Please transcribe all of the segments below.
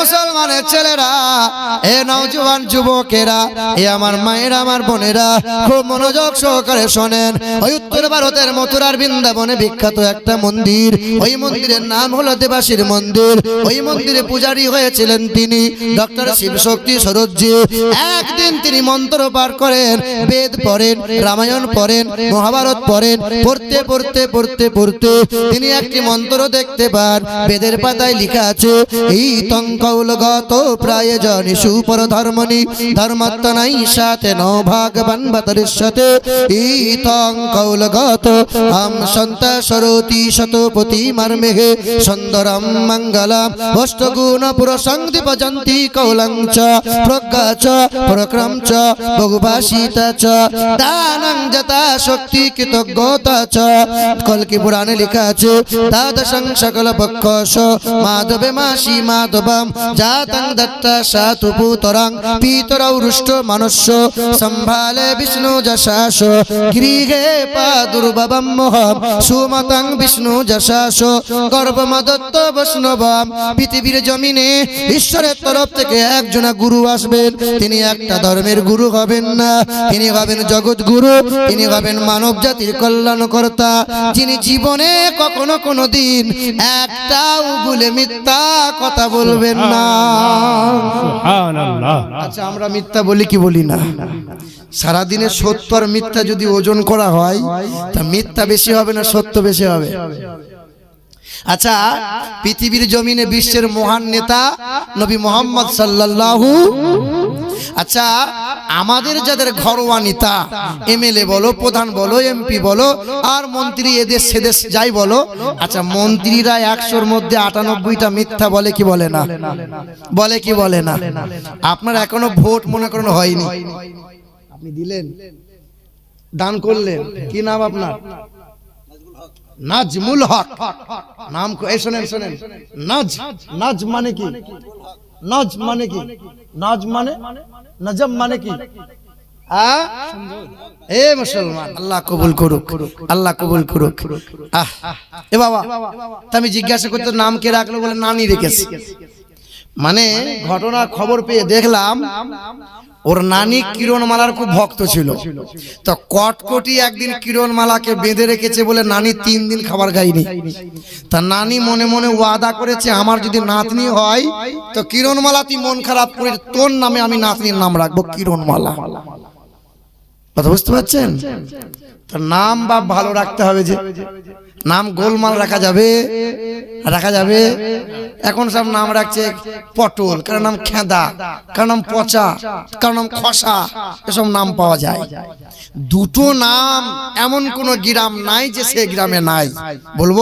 মুসলমানের ছেলেরা, এ নওজোয়ান যুবকেরা, এ আমার মায়েরা, আমার বোনেরা, খুব মনোযোগ সহকারে শোনেন। ওই উত্তর ভারতের মথুরার বৃন্দাবনে বিখ্যাত একটা মন্দির। ওই মন্দিরের নাম হলো দেবাসীর মন্দির। ওই মন্দিরে পূজারী হয়েছিলেন তিনি, ডক্টর শিবশক্তি সরোজি একদিন তিনি মন্ত্র পাঠ করেন, বেদ পড়েন, রামায়ণ পড়েন, মহাভারত পড়েন, পড়তে পড়তে পড়তে পড়তে তিনি একটি মন্ত্র দেখতে পান। বেদের পাতায় লেখা আছে, এই তঙ্কৌলগত প্রায় জনি সুপর ধর্মনি ধর্মত্তনাই সাথে ন ভাগবান বাতরিষ্যতে এই তঙ্কৌলগত আম সন্ত সরতি শতপতি মার্মেহে, সুন্দরম মঙ্গলম, অষ্টগুণ পুরসংদীপ জন্তি কৌলং চ প্রজ্ঞা চ, প্রক্রম চ, বহুভাষিতা চ, দানং যথা শক্তি কৃতজ্ঞতা চ। কলকি পুরাণে লেখা আছে দ্বাদশং সকল পক্ষস মাধবে মাসি মাধবম পৃথিবীর জমিনে ঈশ্বরের তরফ থেকে একজনা গুরু আসবেন, তিনি একটা ধর্মের গুরু হবেন না, তিনি হবেন জগৎ গুরু তিনি হবেন মানব জাতির কল্যাণকর্তা, যিনি জীবনে কখনো কোনো দিন একটাও ভুলে মিথ্যা কথা বলবেন আচ্ছা আমরা মিথ্যা বলি কি বলি না? সারাদিনে সত্য আর মিথ্যা যদি ওজন করা হয়, তা মিথ্যা বেশি হবে না সত্য বেশি হবে? আচ্ছা পৃথিবীর জমিনে বিশ্বের মহান নেতা নবী মোহাম্মদ সাল্লাল্লাহু। আচ্ছা আমাদের যাদের ঘরোয়া নেতা, এমএলএ বলো, প্রধান বলো, এমপি বলো, আর মন্ত্রী এদেশ সেদেশ যাই বলো আচ্ছা মন্ত্রীরা একশোর মধ্যে আটানব্বইটা মিথ্যা বলে কি বলে না? বলে কি বলে না? আপনার এখনও ভোট মনে করেন হয়নি। আপনি দিলেন, দান করলেন, কি নাম আপনার? নাজমুল হক। নাম এই শোনেন শোনেন। নাজ নাজ মানে কি? নাজ মানে কি? নাজ মানে? নজম মানে কি? এ মুসলমান, আল্লাহ কবুল করুক, আল্লাহ কবুল করুক। আহ, এ বাবা আমি জিজ্ঞাসা করতে, নাম কে রাখল বলে নানি রেখেছি। মানে ঘটনা খবর পেয়ে দেখলাম ওর নানি কিরণমালার খুব ভক্ত ছিল। তো কটকটি একদিন কিরণমালাকে বেঁধে রেখেছে বলে নানি তিন দিন খাবার খাইনি তা নানি মনে মনে ওয়াদা করেছে, আমার যদি নাতনি হয়, তো কিরণমালা, তুই মন খারাপ করে তোর নামে আমি নাতনির নাম রাখব, কিরণমালা। কথা বুঝতে পারছেন? নাম বা ভালো রাখতে হবে যে নাম গোলমাল রাখা যাবে রাখা যাবে। এখন সব নাম রাখছে পটল কারও নাম খেদা কারও নাম পচা কারও নাম খসা, এসব নাম পাওয়া যায়। দুটো নাম এমন কোন গ্রাম নাই যে সে গ্রামে নাই। বলব,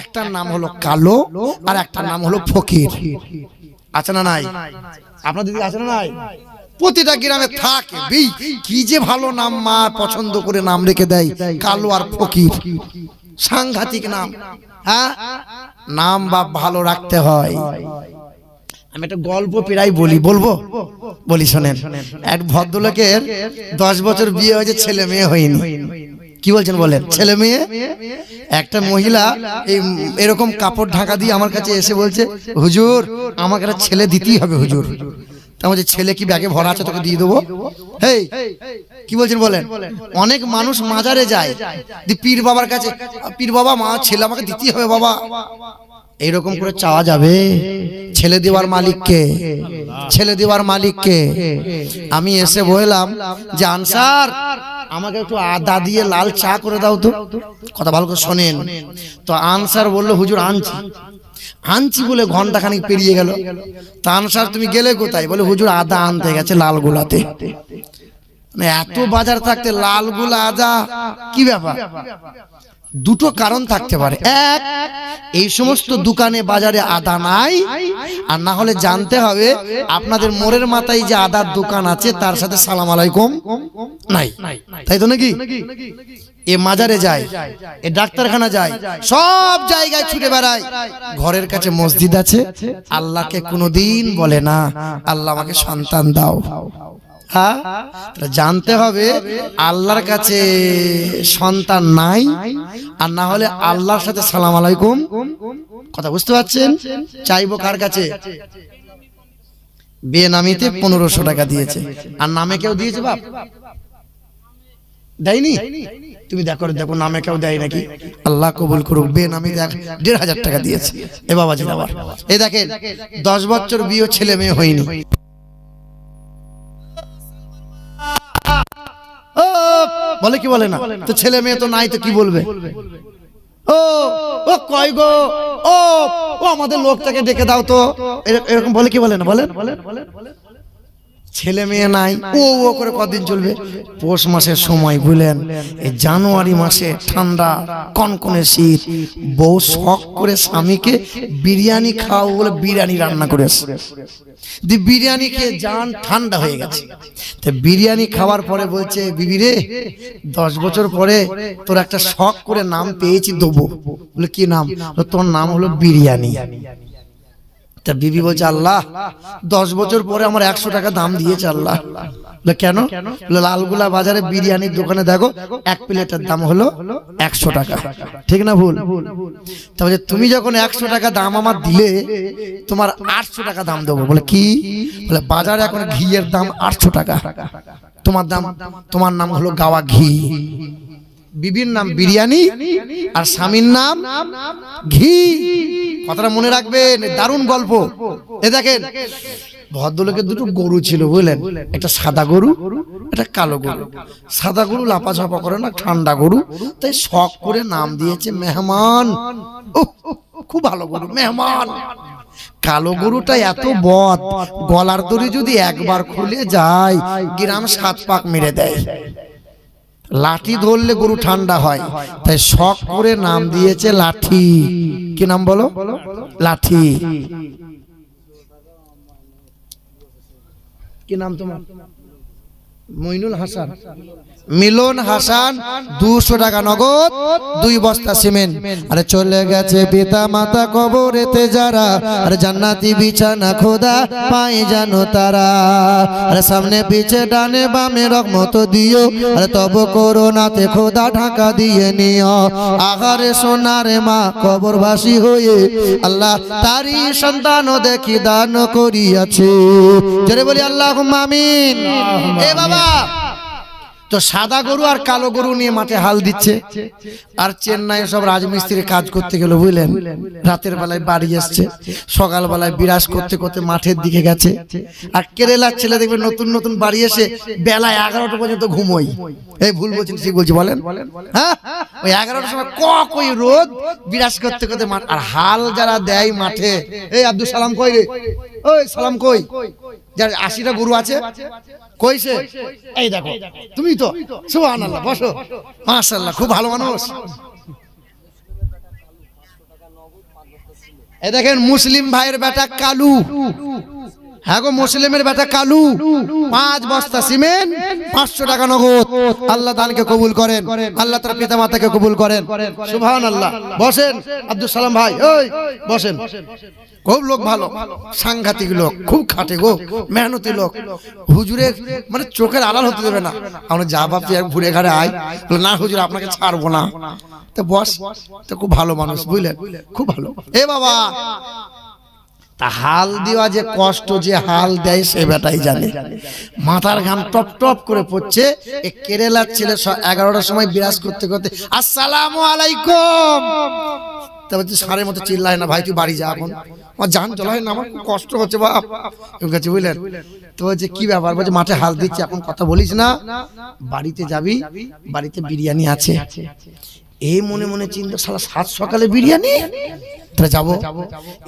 একটার নাম হলো কালো আর একটার নাম হলো ফকির। আছে না নাই? আপনার দিদি আছে না নাই? প্রতিটা গ্রামে থাকে। বেই কি যে ভালো নাম মা পছন্দ করে নাম রেখে দেয়। কালো আর ফকির। সাংঘাতিক নাম। হ্যাঁ? নাম বা ভালো রাখতে হয়। আমি একটা গল্প প্রায় বলি। বলব? বলি শোনেন। এক ভদ্রলোকের দশ বছর বিয়ে হয়েছে ছেলে মেয়ে হয়নি। কি বলছেন বলেন? ছেলে মেয়ে? একটা মহিলা এই এরকম কাপড় ঢাকা দিয়ে আমার কাছে এসে বলছে হুজুর আমাকে একটা ছেলে দিতেই হবে হুজুর। তা বলছে ছেলে কি ব্যাগে ভরা আছে তোকে দিয়ে দেবো? হেই, কি বলছেন বলেন? অনেক মানুষ মাজারে যায়। দি পীর বাবার কাছে, পীর বাবা, মা, ছেলে আমাকে দিতেই হবে বাবা। এইরকম করে চাওয়া যাবে। ছেলে দেওয়ার মালিককে, ছেলে দেওয়ার মালিককে। আমি এসে বললাম যে, আনসার, আমাকে একটু আদা দিয়ে লাল চা করে দাও তো। কথা ভালো করে শোনেন। তো আনসার বলল, হুজুর, আনছি। আনছি বলে ঘণ্টা খানিক পেরিয়ে গেল। তা আনসার তুমি গেলে কোথায়? বলে হুজুর আদা আনতে গেছে লাল গোলাতে মানে এত বাজার থাকতে লাল গোলা আদা কি ব্যাপার? দুটো কারণ থাকতে পারে। এক এই সমস্ত দোকানে বাজারে আদা নাই। আর না হলে জানতে হবে আপনাদের মোড়ের মাথায় যে আদার দোকান আছে তার সাথে সালাম আলাইকুম নাই। তাই তো নাকি? এ মাজারে যায় এ ডাক্তারখানা যায় সব জায়গায় ছুটে বেড়ায়। ঘরের কাছে মসজিদ আছে আল্লাহকে কোনোদিন বলে না আল্লাহ আমাকে সন্তান দাও। হ্যাঁ? জানতে হবে, আল্লাহর কাছে সন্তান নাই, আর না হলে আল্লাহর সাথে সালাম আলাইকুম। কথা বুঝতে পারছেন? চাইব কার কাছে? বেনামিতে পনেরোশো টাকা দিয়েছে। আর নামে কেউ দিয়েছে বাপ? দেয়নি? তুমি দেখো দেখো, নামে কেউ দেয় নাকি? আল্লাহ কবুল করুক বেনামি দেখ দেড় হাজার টাকা দিয়েছে। এ বাবাজি আবার এই দেখেন, দশ বছর বিয়ে ছেলে মেয়ে হয়নি। ও, বলে কি বলে না? তো ছেলে মেয়ে তো নাই তো কি বলবে? ও ও কয় গো? ও ও আমাদের লোকটাকে ডেকে দাও তো। এরকম বলে কি বলে না? বলেন। ছেলে মেয়ে নাই ও ও করে কদিন চলবে? পৌষ মাসের সময় বুঝলেন এই জানুয়ারি মাসে ঠান্ডা কনকনে শীত বউ শখ করে স্বামীকে বিরিয়ানি খাও বলে বিরিয়ানি রান্না করে দি বিরিয়ানি খেয়ে জান ঠান্ডা হয়ে গেছে। তো বিরিয়ানি খাওয়ার পরে বলছে বিবি রে দশ বছর পরে তোর একটা শখ করে নাম পেয়েছি দেবো। বলে কি নাম? তোর নাম হলো বিরিয়ানি। তা বিবি বলছে, আল্লাহ, দশ বছর পরে আমার একশো টাকা দাম দিয়েছে আল্লাহ। কেন? লালগুলা বাজারে বিরিয়ানির দোকানে দেখো, এক প্লেটের দাম হলো একশো টাকা। ঠিক না ভুল? তাহলে তুমি যখন একশো টাকা দাম আমার দিলে, তোমার আটশো টাকা দাম দেবো। বলে, কি? বলে, বাজারে এখন ঘিয়ের দাম আটশো টাকা। তোমার দাম, তোমার নাম হলো গাওয়া ঘি। বিবির নাম বিরিয়ানি আর স্বামীর নাম ঘি। কথাটা মনে রাখবেন দারুণ গল্প। এ দেখেন ভদ্রলোকের দুটো গরু ছিল বুঝলেন? একটা সাদা গরু একটা কালো গরু। সাদা গরু লাপাঝাপা করে না ঠান্ডা গরু। তাই শখ করে নাম দিয়েছে মেহমান। খুব ভালো গরু মেহমান। কালো গরুটা এত বদ গলার দড়ি যদি একবার খুলে যায় গ্রাম সাত পাক মেরে দেয়। লাঠি ধরলে গরু ঠান্ডা হয়। তাই শখ করে নাম দিয়েছে লাঠি। কি নাম বলো? লাঠি। কি নাম তোমার? মইনুল হাসান। মিলন হাসান দুশো টাকা নগদ, দুই বস্তা সিমেন্ট। আরে চলে গেছে পিতা মাতা কবরেতে যারা, আরে জান্নাতি বিছানা খোদা পাই জানো তারা। আরে সামনে পিছে ডানে বামে রকমত দিও, আরে তব করোনাতে খোদা ঢাকা দিয়ে নিও। আহারে সোনারে মা কবরবাসী হয়ে আল্লাহ তারি সন্তানও দেখি দান করিয়াছে। বলি আল্লাহ মামিন এ বাবা! তো সাদা গরু আর কালো গরু নিয়ে মাঠে হাল দিচ্ছে। আর চেন্নাই সব রাজমিস্ত্রি কাজ করতে গেল, বুঝলেন? রাতের বেলায় বাড়ি এসছে সকাল বেলায় বিরাজ করতে করতে মাঠের দিকে গেছে। আর কেরালার ছেলে দেখবে নতুন নতুন বাড়ি এসে বেলায় এগারোটা পর্যন্ত ঘুমোই এই ভুল বলছেন ঠিক বলছি, বলেন? হ্যাঁ? ওই এগারোটার সময় ক কই রোদ, বিরাজ করতে করতে মাঠ আর হাল যারা দেয় মাঠে, এই আব্দুল সালাম কই রে? ওই সালাম কই? যার আশিটা গরু আছে কইছে? এই দেখো। তুমি তো সুবহানাল্লাহ বসো। মাশাআল্লাহ খুব ভালো মানুষ। এ দেখেন মুসলিম ভাইয়ের বেটা কালু। হ্যাঁ গো মুসলিমের বেটা কালু, পাঁচ বস্তা সিমেন্ট, পাঁচশো টাকা নগদ। আল্লাহ দানকে কবুল করেন, আল্লাহ তার পিতা মাতাকে কবুল করেন। সুবহান আল্লাহ বসেন আব্দুল সালাম ভাই, ওই, বসেন। খুব লোক ভালো, সাংঘাতিক লোক, খুব খাটে গো, মেহনতি লোক। হুজুরের মানে চোখের আড়াল হতে দেবে না। আমরা যা ভাবছি ঘুরে ঘাড়ে আয়। না হুজুর, আপনাকে ছাড়বো না। তো বস, তো খুব ভালো মানুষ, বুঝলেন? খুব ভালো। এ বাবা তা হাল দেওয়া যে কষ্ট, যে হাল দেয় সে বেটাই জানে। মাথার ঘাম টপ টপ করে পড়ছে। এ কেরালার ছেলে এগারোটার সময় বিরাজ করতে করতে, আসসালামু আলাইকুম। তা বলছে, সারের মতো চিল্লায় না ভাই, তুই বাড়ি যা এখন। আমার জান চলায় না, আমার কষ্ট হচ্ছে বাপ। এরকম কাছে বুঝলেন? তো বলছে, কি ব্যাপার? বলছে, মাঠে হাল দিচ্ছে, এখন কথা বলিস না। বাড়িতে যাবি, বাড়িতে বিরিয়ানি আছে। এই মনে মনে চিন্তা সালা সাত সকালে বিরিয়ানি? তাহলে যাব?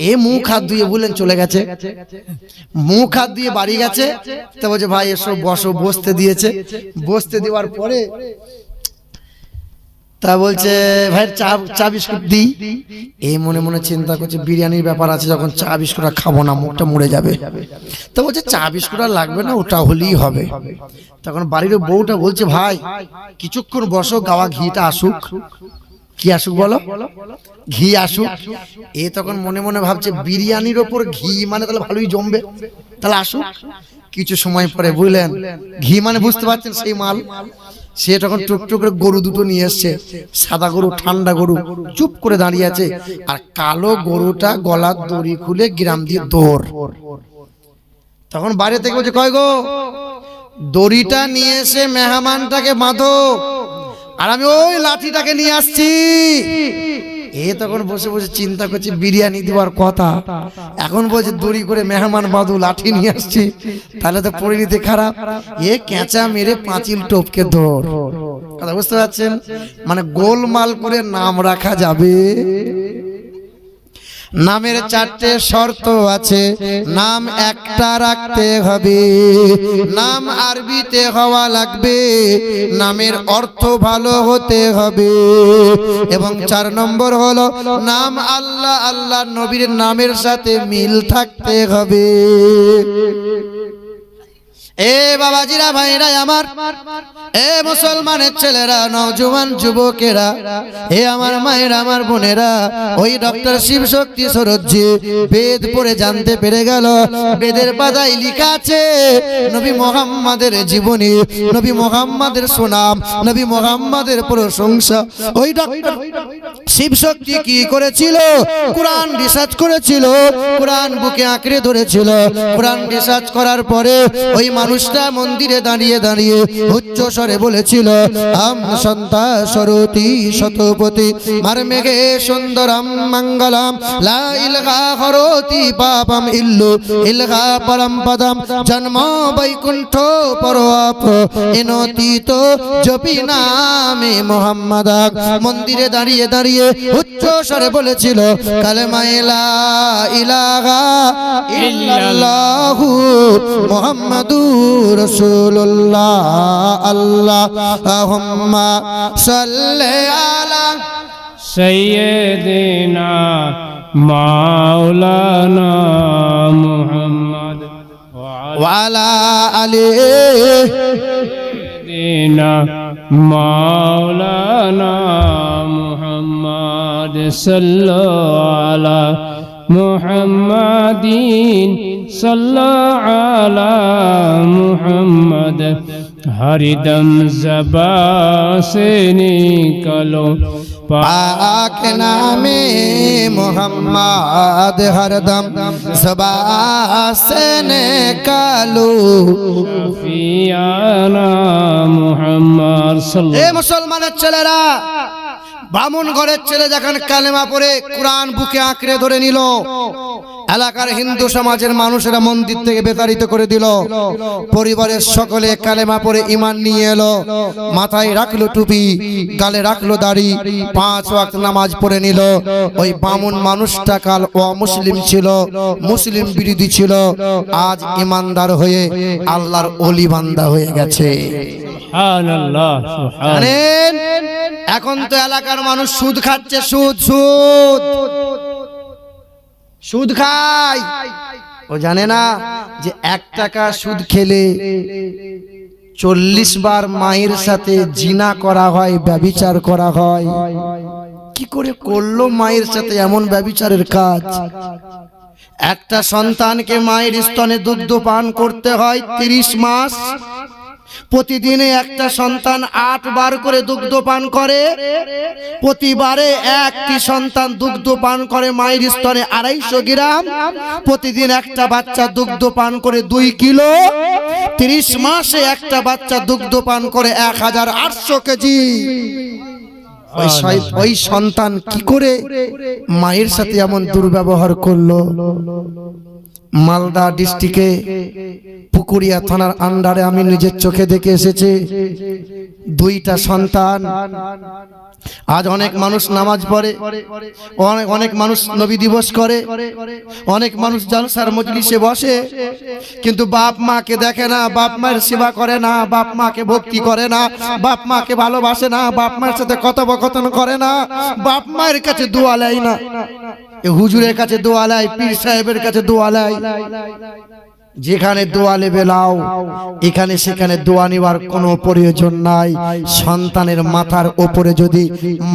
এ মুখ হাত ধুয়ে বললেন, চলে গেছে। মুখ হাত দিয়ে বাড়ি গেছে। তা বলছে, ভাই, এসো, বসো। বসতে দিয়েছে। বসতে দেওয়ার পরে তা বলছে, ভাই, চা চা বিস্কুট দিই। এই মনে মনে চিন্তা করছে, বিরিয়ানির ব্যাপার আছে, যখন চা বিস্কুট আর খাব না, মুখটা মরে যাবে। তা বলছে, চা বিস্কুট আর লাগবে না, ওটা হলেই হবে। তখন বাড়ির বউটা বলছে, ভাই, কিছুক্ষণ বসো গাওয়া ঘিটা আসুক। কি আসুক বলো? ঘি আসুক। এ তখন মনে মনে ভাবছে, বিরিয়ানির ওপর ঘি মানে তাহলে ভালোই জমবে। তাহলে আসুক। কিছু সময় পরে বুঝলেন, ঘি মানে বুঝতে পারছেন সেই মাল। সে তখন টুকটুক করে গরু দুটো নিয়ে এসছে। সাদা গরু, ঠান্ডা গরু, চুপ করে দাঁড়িয়ে আছে। আর কালো গরুটা গলার দড়ি খুলে গ্রাম দিয়ে দৌড়। তখন বাইরে থেকে বলছে, কয় গো? দড়িটা নিয়ে এসে মেহমানটাকে বাঁধো। আর আমি ওই লাঠিটাকে নিয়ে আসছি। এ তখন বসে বসে চিন্তা করছে, বিরিয়ানি দেওয়ার কথা। এখন বলছে, দড়ি করে মেহমান বাদু লাঠি নিয়ে আসছি। তাহলে তো পরিণতি খারাপ। এ কেঁচা মেরে পাঁচিল টপকে ধর। কথা বুঝতে পারছেন? মানে গোলমাল করে নাম রাখা যাবে। নামের চারটে শর্ত আছে। নাম একটা রাখতে হবে। নাম আরবিতে হওয়া লাগবে। নামের অর্থ ভালো হতে হবে। এবং চার নম্বর হলো নাম আল্লাহ আল্লাহ নবীর নামের সাথে মিল থাকতে হবে। এ বাবাজিরা ভাইরা আমার। এ মুসলমানের ছেলেরা, নওজোয়ান যুবকেরা এ আমার মায়ের, আমার বোনেরা, ওই ডক্টর শিব শক্তি সরজ্জি বেদ পড়ে জানতে পেরে গেল। বেদের পাতায় লেখা আছে, নবী মোহাম্মদের জীবনী, নবী মোহাম্মদের সুনাম, নবী মোহাম্মদের প্রশংসা। ওই ডক্টর শিব শক্তি কি করেছিল? কোরআন রিসার্চ করেছিল, কোরআন বুকে আঁকড়ে ধরেছিল। কোরআন রিসার্চ করার পরে ওই মানুষটা মন্দিরে দাঁড়িয়ে দাঁড়িয়ে উচ্চ স্বরে বলেছিল, আম সন্তা সরতি শতপতি মার মেঘে সুন্দরম মঙ্গলম, লা ইলগা ইল্লু ইলগা জন্ম বৈকুণ্ঠ পরোয়াপ নামে মোহাম্মদ মন্দিরে দাঁড়িয়ে দাঁড়িয়ে উচ্চ স্বরে বলেছিল কালেমা ইলা ইলাহা ইল্লাল্লাহু মুহাম্মাদুর রসুল্লাহ আল্লাহ সাল্লা সৈয়দিনা মাওলানা মুহাম্মদ ওয়ালা আলী দিনা মাওলানা মুহাম্মদ সাল্লাল্লাহু আলা মুহাম্মাদিন সাল্লা আলা মুহাম্মদ হরিদম জবা সে নিকলো پاک نام محمد ہر دم زبا سے نکالو شفیعنا محمد صلی اللہ علیہ وسلم اے مسلمان چلے رہا বামুন ঘরের ছেলে যখন কালেমা পরে কোরআন বুকে আঁকড়ে ধরে নিল। এলাকার হিন্দু সমাজের মানুষেরা মন্দির থেকে বেতাড়িত করে দিল। পরিবারের সকলে কালেমা পরে ইমান নিয়ে এলো। মাথায় রাখল টুপি গালে রাখল দাড়ি পাঁচ ওয়াক্ত নামাজ পড়ে নিল। ওই বামুন মানুষটা কাল অমুসলিম ছিল মুসলিম বিরোধী ছিল। আজ ইমানদার হয়ে আল্লাহর অলি বান্দা হয়ে গেছে। জানেন? এখন তো এলাকার মানুষ সুদ খাচ্ছে, সুদ সুদ। সুদ খায়। ও জানে না যে এক টাকা সুদ খেলে চল্লিশ বার মায়ের সাথে জিনা করা হয়, ব্যবিচার করা হয়। কি করে করল মায়ের সাথে এমন ব্যবিচারের কাজ? একটা সন্তানকে মায়ের স্তনে দুগ্ধ পান করতে হয় তিরিশ মাস। প্রতিদিনে একটা সন্তান আট বার করে দুগ্ধ পান করে প্রতিবারে একটি সন্তান দুগ্ধ পান করে মায়ের স্তরে আড়াইশো গ্রাম প্রতিদিন একটা বাচ্চা দুগ্ধ পান করে দুই কিলো তিরিশ মাসে একটা বাচ্চা দুগ্ধ পান করে এক হাজার আটশো কেজি। ওই ওই সন্তান কি করে মায়ের সাথে এমন দুর্ব্যবহার করল? মালদা ডিস্ট্রিক্টে পুকুরিয়া থানার আন্ডারে আমি নিজের চোখে দেখে এসেছি। দুইটা সন্তান। আজ অনেক মানুষ নামাজ পড়ে। অনেক অনেক মানুষ নবী দিবস করে। অনেক মানুষ জালসার মজলিসে বসে। কিন্তু বাপ মাকে দেখে না, বাপ মায়ের সেবা করে না, বাপ মাকে ভক্তি করে না, বাপ মাকে ভালোবাসে না, বাপ মায়ের সাথে কথোপকথন করে না, বাপ মায়ের কাছে দোয়া লেয় না। হুজুরের কাছে দোয়া লাই পীর সাহেবের কাছে দোয়া লাই যেখানে দোয়া নেবে লাও এখানে সেখানে দোয়া নেওয়ার কোনো প্রয়োজন নাই। সন্তানের মাথার ওপরে যদি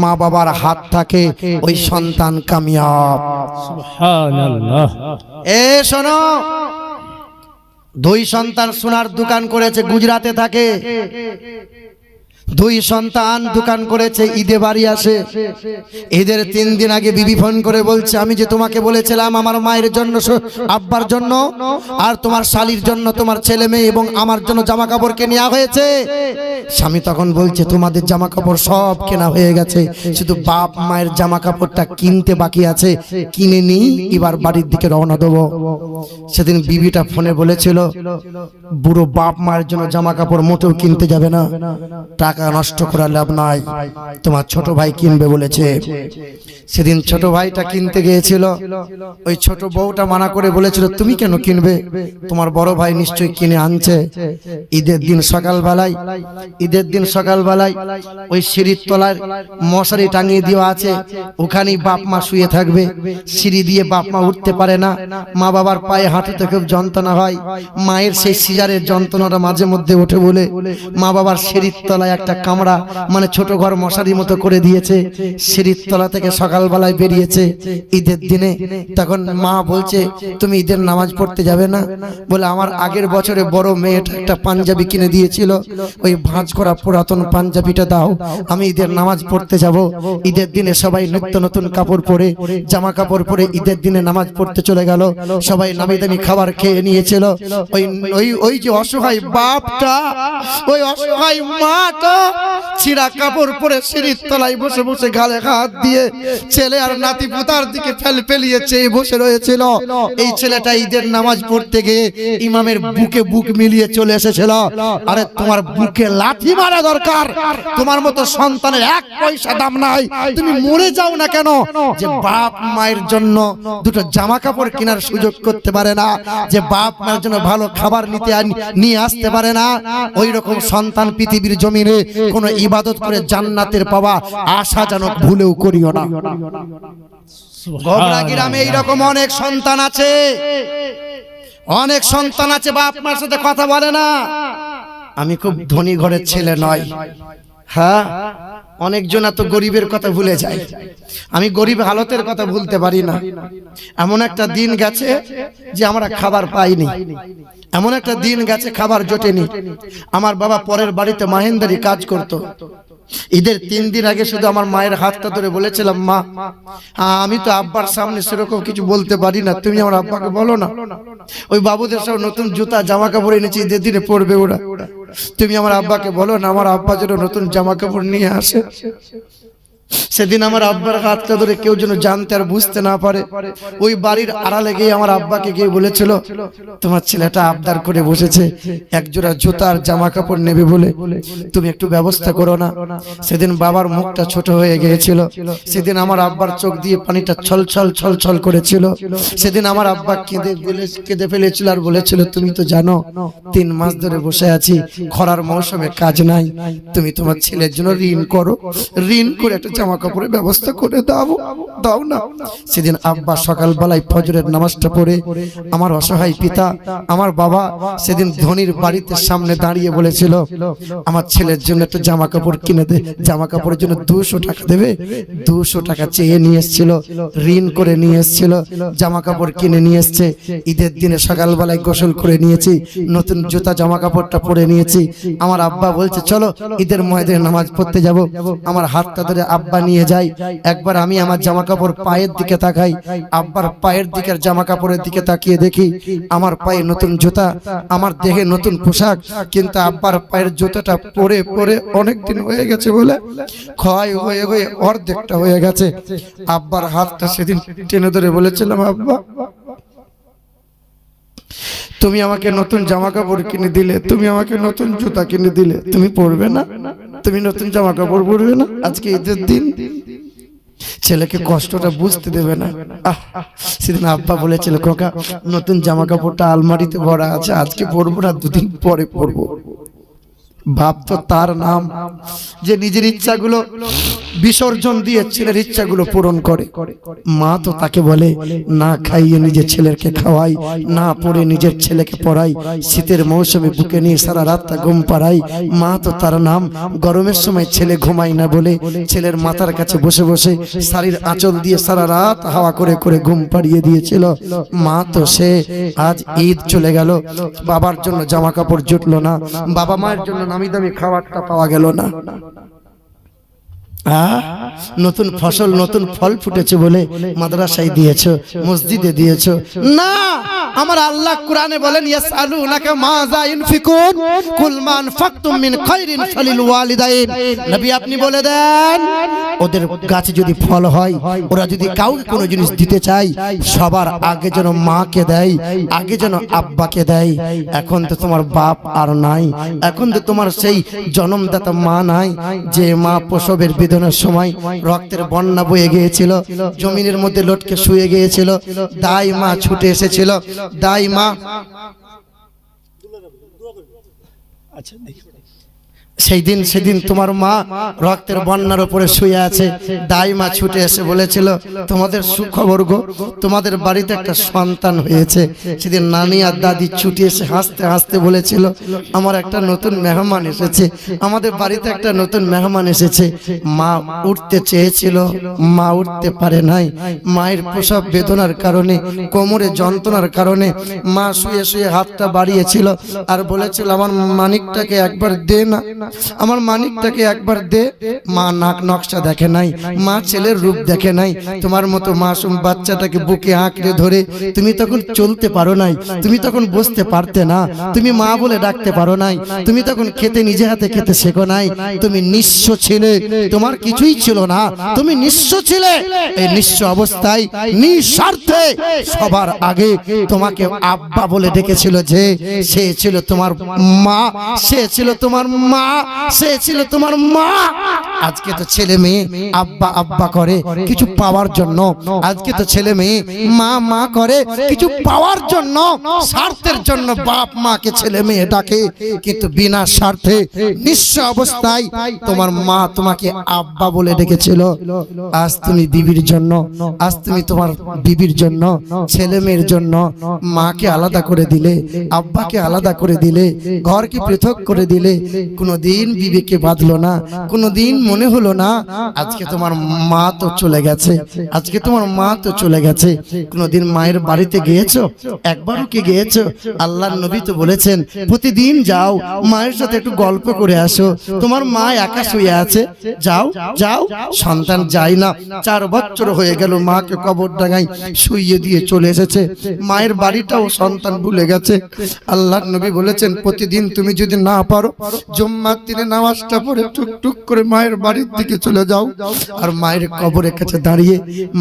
মা বাবার হাত থাকে ওই সন্তান কামিয়াব। সুবহানাল্লাহ। এ শোনো দুই সন্তান সোনার দোকান করেছে গুজরাটে থাকে। দুই সন্তান দোকান করেছে, ঈদে বাড়ি আসে। ঈদের তিন দিন আগে বিবি ফোন করে বলছে, আমি যে তোমাকে বলেছিলাম আমার মায়ের জন্য, আব্বার জন্য আর তোমার শালির জন্য তোমার ছেলে মেয়ে এবং আমার জন্য জামা কাপড় কে নেওয়া হয়েছে। স্বামী তখন বলছে, তোমাদের জামা কাপড় সব কেনা হয়ে গেছে, শুধু বাপ মায়ের জামা কাপড়টা কিনতে বাকি আছে, কিনে নিই, এবার বাড়ির দিকে রওনা দেবো। সেদিন বিবিটা ফোনে বলেছিল, বুড়ো বাপ মায়ের জন্য জামা কাপড় মোটেও কিনতে যাবে না টাকা নষ্ট করার লাভ নাই। তোমার ছোট ভাই কিনবে বলেছে। সেদিন ছোট ভাইটা কিনতে গিয়েছিল। ওই ছোট বউটা মানা করে বলেছিল, তুমি কেন কিনবে? তোমার বড় ভাই নিশ্চয়ই কিনে আনছে। ঈদের দিন সকালবেলায়, ঈদের দিন সকালবেলায় ওই সিঁড়ির তলায় মশারি টাঙিয়ে দেওয়া আছে। ওখানেই বাপ মা শুয়ে থাকবে। সিঁড়ি দিয়ে বাপ মা উঠতে পারে না। মা বাবার পায়ে হাঁটুতে খুব যন্ত্রণা হয়। মায়ের সেই সিজারের যন্ত্রণাটা মাঝে মধ্যে ওঠে বলে, মা বাবার সিঁড়ির তলায় একটা কামড়া মানে ছোট ঘর মশারির মতো করে দিয়েছে সিঁড়ির তলা থেকে সকালবেলায় বেরিয়েছে ঈদের দিনে। তখন মা বলছে তুমি ঈদের নামাজ পড়তে যাবে না? বলে আমার আগের বছরে বড় মেয়েটা একটা পাঞ্জাবি কিনে দিয়েছিল ওই ভাঁজ করা পুরাতন পাঞ্জাবিটা দাও আমি ঈদের নামাজ পড়তে যাব। ঈদের দিনে সবাই নিত্য নতুন কাপড় পরে জামা কাপড় পরে ঈদের দিনে নামাজ পড়তে চলে গেল। সবাই নামি দামি খাবার খেয়ে নিয়েছিল ওই ওই ওই যে অসহায় বাপটা ওই অসহায় মাটা ছিঁড়া কাপড় পরে সিঁড়ির তলায় বসে বসে গালে হাত দিয়ে ছেলে আর নাতি পুতার দিকে ফেল বসে রয়েছিল। এই ছেলেটা ঈদের নামাজ পড়তে গিয়ে ইমামের বুকে বুক মিলিয়ে চলে এসেছিল। আরে, তোমার বুকে লাঠি মারা দরকার। তোমার মতো সন্তানের এক পয়সা দাম নাই। তুমি মরে যাও না কেন? যে বাপ মায়ের জন্য দুটো জামা কাপড় কেনার সুযোগ করতে পারে না, যে বাপ মায়ের জন্য ভালো খাবার নিতে নিয়ে আসতে পারে না ওই রকম সন্তান পৃথিবীর জমিনে কোনো ইবাদত করে জান্নাতের পাওয়া আশা যেন ভুলেও করিও না। গোবরা গ্রামে এইরকম অনেক সন্তান আছে। অনেক সন্তান আছে বাপ মার সাথে কথা বলে না। আমি খুব ধনী ঘরের ছেলে নয়। হ্যাঁ? অনেকজন এত গরিবের কথা ভুলে যায়। আমি গরিব হালতের কথা ভুলতে পারি না। এমন একটা দিন গেছে যে আমরা খাবার পাইনি। এমন একটা দিন গেছে খাবার জোটেনি। আমার বাবা পরের বাড়িতে মাহেন্দারি কাজ করত। ঈদের তিন দিন আগে শুধু আমার মায়ের হাতটা ধরে বলেছিলাম, মা আমি তো আব্বার সামনে সেরকম কিছু বলতে পারি না। তুমি আমার আব্বাকে বলো না। ওই বাবুদের সব নতুন জুতা জামা কাপড় এনেছি, ঈদের দিনে পরবে ওরা। তুমি আমার আব্বাকে বলো না আমার আব্বা যেন নতুন জামা কাপড় নিয়ে আসে। সেদিন আমার আব্বার হাতটা ধরে কেউ যেন জানতে আর বুঝতে না পারে। ওই বাড়ির আড়ালে গিয়ে আমার আব্বাকে গিয়ে বলেছিল, তোমার ছেলেটা আবদার করে বসেছে একজোড়া জুতা আর জামা কাপড় নেবে বলে। তুমি একটু ব্যবস্থা করো না। সেদিন বাবার মুখটা ছোট হয়ে গিয়েছিল। সেদিন আমার আব্বার চোখ দিয়ে পানিটা ছল ছল ছল ছল করেছিল। সেদিন আমার আব্বা কেঁদে বলে কেঁদে ফেলেছিল আর বলেছিল, তুমি তো জানো, তিন মাস ধরে বসে আছি, খরার মৌসুমে কাজ নাই। তুমি তোমার ছেলের জন্য ঋণ করো। ঋণ করে একটা জামা কাপড়ের ব্যবস্থা করে দাও। দাও না। সেদিন আব্বা সকালবেলায় ফজরের নামাজটা পড়ে আমার অসহায় পিতা, আমার বাবা সেদিন ধনির বাড়িতে সামনে দাঁড়িয়ে বলেছিল, আমার ছেলের জন্য একটা জামা কাপড় কিনে দে। জামা কাপড়ের জন্য দুশো টাকা দেবে। দুশো টাকা চেয়ে নিয়ে এসেছিল, ঋণ করে নিয়ে এসেছিল জামা কাপড় কিনে নিয়ে এসছে। ঈদের দিনে সকালবেলায় গোসল করে নিয়েছি, নতুন জুতা জামা কাপড়টা পরে নিয়েছি। আমার আব্বা বলছে, চলো ঈদের ময়দানে নামাজ পড়তে যাব। আমার হাতটা ধরে আব্বা নিয়ে যাই। একবার আমি আমার জামা কাপড় পায়ের দিকে তাকাই, আব্বার পায়ের দিকের জামা কাপড়ের দিকে তাকিয়ে দেখি, আমার পায়ে নতুন জুতা, আমার দেহে নতুন পোশাক, কিন্তু আব্বার পায়ের জুতাটা পরে পরে অনেক দিন হয়ে গেছে বলে ক্ষয় হয়ে হয়ে অর্ধেকটা হয়ে গেছে। আব্বার হাতটা সেদিন টেনে ধরে বলেছিলাম, আব্বা, তুমি আমাকে নতুন জামা কাপড় কিনে দিলে, তুমি আমাকে নতুন জুতা কিনে দিলে, তুমি পরবে না? তুমি নতুন জামা কাপড় পরবে না? আজকে ঈদের দিন। ছেলেকে কষ্টটা বুঝতে দেবে না। আহ, সেদিন আব্বা বলেছিল খোকা নতুন জামা কাপড়টা আলমারিতে ভরা আছে আজকে পরবো না দুদিন পরে পরবো। বাপ তো তার নাম, যে নিজের ইচ্ছাগুলো বিসর্জন দিয়ে ছেলের ইচ্ছাগুলো পূরণ করে। মা তো তাকে বলে, না খাইয়ে নিজের ছেলেকে খাওয়াই, না পড়ে নিজের ছেলেকে পড়াই, শীতের মৌসুমে বুকে নিয়ে সারা রাতটা ঘুম পাড়াই। মা তো তার নাম, গরমের সময় ছেলে ঘুমায় না বলে ছেলের মাথার কাছে বসে বসে শাড়ির আঁচল দিয়ে সারা রাত হাওয়া করে করে ঘুম পাড়িয়ে দিয়েছিল। মা তো সে আজ ঈদ চলে গেল, বাবার জন্য জামা কাপড় জুটলো না, বাবা মায়ের জন্য নামি দামি খাবারটা পাওয়া গেল না। নতুন ফসল, নতুন ফল ফুটেছে বলে মাদ্রাসায় দিয়েছ, মসজিদে দিয়েছ। না! আমার আল্লাহ কোরআনে বলেন, ইয়াসআলুনাকা মাযা ইনফিকুন, কুল মা আনফাকতুম মিন খাইরিন ফালিল ওয়ালিদাইন। নবী, আপনি বলে দেন, ওদের গাছে যদি ফল হয়, ওরা যদি কাউকে কোনো জিনিস দিতে চায়, সবার আগে যেন মাকে দেয়, আগে যেন আব্বাকে দেয়। এখন তো তোমার বাপ আর নাই, এখন তো তোমার সেই জন্মদাতা মা নাই, যে মা প্রসবের বেদনার সময় রক্তের বন্যা বয়ে গিয়েছিল, জমিনের মধ্যে লটকে শুয়ে গিয়েছিল, দাই মা ছুটে এসেছিল দাই মা আচ্ছা দেখি। সেই দিন সেদিন তোমার মা রক্তের বন্যার উপরে শুয়ে আছে। দাই মা ছুটে এসে বলেছিল, তোমাদের সুখবর গো, তোমাদের বাড়িতে একটা সন্তান হয়েছে। সেদিন নানি আর দাদি ছুটে এসে হাসতে হাসতে বলেছিল, আমার একটা নতুন মেহমান এসেছে, আমাদের বাড়িতে একটা নতুন মেহমান এসেছে। মা উঠতে চেয়েছিল, মা উঠতে পারে নাই। মায়ের প্রসব বেদনার কারণে, কোমরে যন্ত্রণার কারণে মা শুয়ে শুয়ে হাতটা বাড়িয়েছিল আর বলেছিল, আমার মানিকটাকে একবার দে না। আমার মানিকটাকে একবার দে। মা নাক নকশা দেখে নাই, মা ছেলের রূপ দেখে নাই। তোমার মতো মাসুম বাচ্চাটাকে বুকে আঁকড়ে ধরে তুমি তখন চলতে পারো নাই, তুমি তখন বসতে পারতে না, তুমি মা বলে ডাকতে পারো নাই, তুমি তখন খেতে নিজে হাতে খেতে শেখো নাই, তুমি নিঃস্ব ছিলে, তোমার কিছুই ছিল না, তুমি নিঃস্ব ছিলে। এই নিঃস্ব অবস্থায়, নিঃস্বার্থে সবার আগে তোমাকে আব্বা বলে ডেকেছিল যে, সে ছিল তোমার মা, সে ছিল তোমার মা। সে ছিল তোমার মা। আজকে তো ছেলে মেয়ে আব্বা আব্বা করে কিছু পাওয়ার জন্য। আজকে তো ছেলে মেয়ে মা মা করে কিছু পাওয়ার জন্য, স্বার্থের জন্য বাপ মাকে ছেলে মেয়ে ডাকে। কিন্তু বিনা স্বার্থে, নিঃস্ব অবস্থায় তোমার মা তোমাকে আব্বা বলে ডেকেছিল। আজ তুমি বিবির জন্য, আজ তুমি তোমার বিবির জন্য, ছেলে মেয়ের জন্য মাকে আলাদা করে দিলে, আব্বাকে আলাদা করে দিলে, ঘরকে পৃথক করে দিলে কোনোদিন বিবেকে বাঁধলো না কোনোদিন মনে হলো না আজকে তোমার মা তো চলে গেছে আজকে তোমার মা তো চলে গেছে কোনোদিন মায়ের বাড়িতে গিয়েছো একবারও কি গিয়েছো আল্লাহর নবী তো বলেছেন প্রতিদিন যাও মায়ের সাথে একটু গল্প করে আসো তোমার মা একা শুয়ে আছে যাও যাও সন্তান যায় না চার বছর হয়ে গেল মাকে কবর ডাঙায় শুইয়ে দিয়ে চলে এসেছে মায়ের বাড়িটাও সন্তান ভুলে গেছে আল্লাহর নবী বলেছেন প্রতিদিন তুমি যদি না পারো জুম্মার দিনে নামাজটা পড়ে টুকটুক করে মায়ের বাড়ির দিকে চলে যাও। আর মায়ের কবরের কাছে দাঁড়িয়ে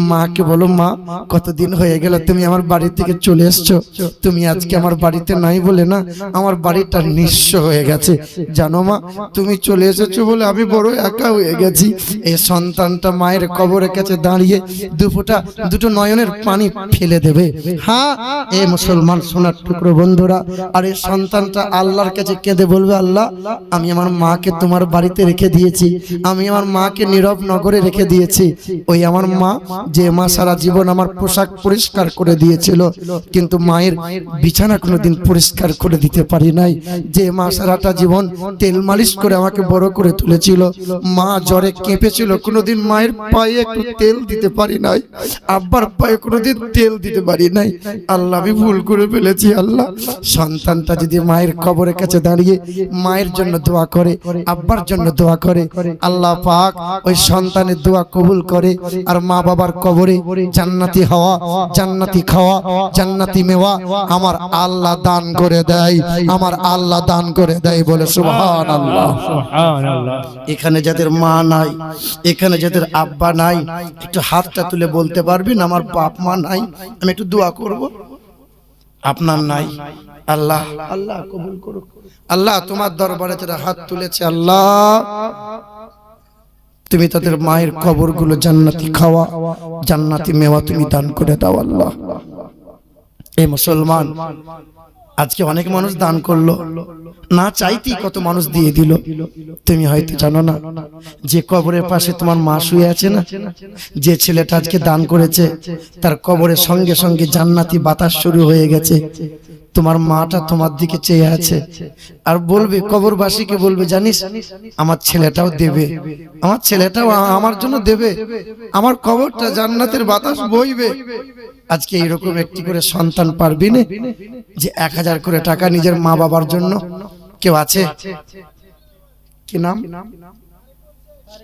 মাকে বলো, মা, কতদিন হয়ে গেল তুমি আমার বাড়ি থেকে চলে এসছো? তুমি আজকে আমার বাড়িতে নাই বলে না? আমার বাড়িটা নিঃস্ব হয়ে গেছে। জানো মা, তুমি চলে এসেছ বলে আমি বড় একা হয়ে গেছি। এই সন্তানটা মায়ের কবরের কাছে দাঁড়িয়ে দুফোটা দুটো নয়নের পানি ফেলে দেবে। হ্যাঁ এ মুসলমান সোনার টুকরো বন্ধুরা, আর এই সন্তানটা আল্লাহর কাছে কেঁদে বলবে, আল্লাহ, আমি আমার মাকে তোমার বাড়িতে রেখে দিয়েছি। আমি আমার মাকে নীরব নগরে রেখে দিয়েছি। ওই আমার মা যে মা সারা জীবন আমার পোশাক পরিষ্কার করে দিয়েছিল, কিন্তু মায়ের বিছানা কোনোদিন পরিষ্কার করে দিতে পারি নাই। যে মা সারাটা জীবন তেল মালিশ করে আমাকে বড় করে তুলেছিল, মা জ্বরে কেঁপেছিল, কোনোদিন মায়ের পায়ে একটু তেল দিতে পারি নাই, আব্বার পায়ে কোনোদিন তেল দিতে পারি নাই। আল্লাহ, আমি ভুল করে ফেলেছি, আল্লাহ। সন্তানটা যদি মায়ের কবরের কাছে দাঁড়িয়ে মায়ের জন্য দোয়া করে আব্বার জন্য দোয়া করে। আল্লাহ পাক ওই সন্তানের দোয়া কবুল করে আর মা বাবার কবরে জান্নাতি হওয়া জান্নাতি খাওয়া জান্নাতি মেওয়া আমার আল্লাহ দান করে দেয় আমার আল্লাহ দান করে দেয় বলে সুহান আল্লাহ এখানে যাদের মা নাই এখানে যাদের আব্বা নাই একটু হাতটা তুলে বলতে পারবেন আমার বাপ মা নাই আমি একটু দোয়া করব। আপনার নাই আল্লাহ। আল্লাহ কবুল করুক। আল্লাহ তোমার দরবারে যারা হাত তুলেছে আল্লাহ তুমি তাদের মায়ের কবরগুলো জান্নাতি খাওয়া জান্নাতি মেওয়া তুমি দান করে দাও আল্লাহ। এ মুসলমান আজকে অনেক মানুষ দান করল। না চাইতেই কত মানুষ দিয়ে দিল। তুমি হয়তো জানো না, যে কবরের পাশে তোমার মা শুয়ে আছে না, যে ছেলেটা আজকে দান করেছে, তার কবরের সঙ্গে সঙ্গে জান্নাতি বাতাস শুরু হয়ে গেছে। তোমার মাটা তোমার দিকে চেয়ে আছে। আর বলবে, কবরবাসীকে বলবে, জানিস, আমার ছেলেটাও দেবে। আমার ছেলেটাও আমার জন্য দেবে। আমার কবরটা জান্নাতের বাতাস বইবে। আজকে এরকম একটি করে সন্তান পারবি না যে এক হাজার করে টাকা নিজের মা বাবার জন্য কেউ আছে। কি নাম?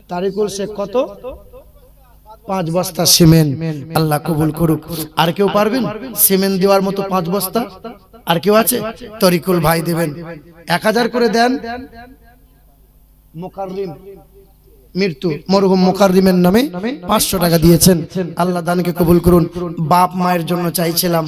তারিকুল শেখ কত? পাঁচ বস্তা সিমেন্ট। আল্লাহ কবুল করুক। আর কেউ পারবেন? সিমেন্ট দেওয়ার মতো পাঁচ বস্তা? আর কেউ আছে? তরিকুল ভাই দেবেন। এক হাজার করে দেন। মোকাররিম। মৃত্যু মরহুম মোকাররিমের নামে পাঁচশো টাকা দিয়েছেন। আল্লাহ দানকে কবুল করুন। বাপ মায়ের জন্য চাইছিলাম।